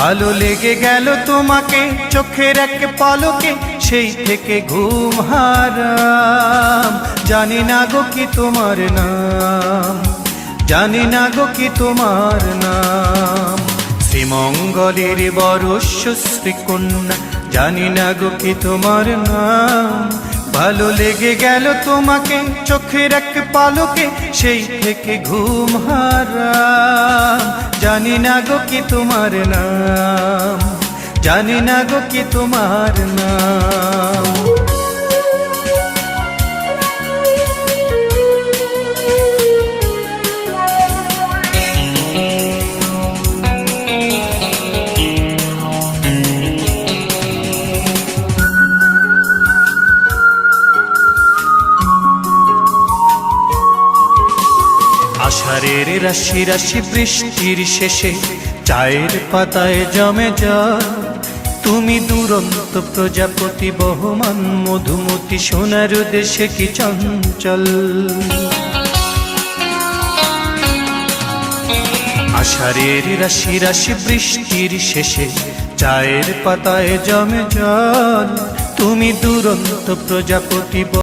ভালো লেগে গেল তোমাকে, চোখের এক পলকে সেই থেকে ঘুম হারাম। জানি না গো কি তোমার নাম, জানি না গো কি তোমার নাম। শ্রীমঙ্গলের বরস্য শ্রীকন্যা জানি না গো কি তোমার নাম। ভালো লেগে গেল তোমাকে, চোখের এক পালকে সেই থেকে ঘুম হারাম। জানি না গো কি তোমার নাম জানি না গো কি তোমার নাম। আষাঢ়ের রাশি রাশি বৃষ্টির শেষে চায়ের পাতায় জমে যা। তুমি দুরন্ত প্রজাপতি বহমান, মধুমতি সোনার দেশে কি চঞ্চল? আষাঢ়ের রাশি রাশি বৃষ্টির শেষে চায়ের পাতায় জমে জল তুমি দুরন্ত প্রজাপতি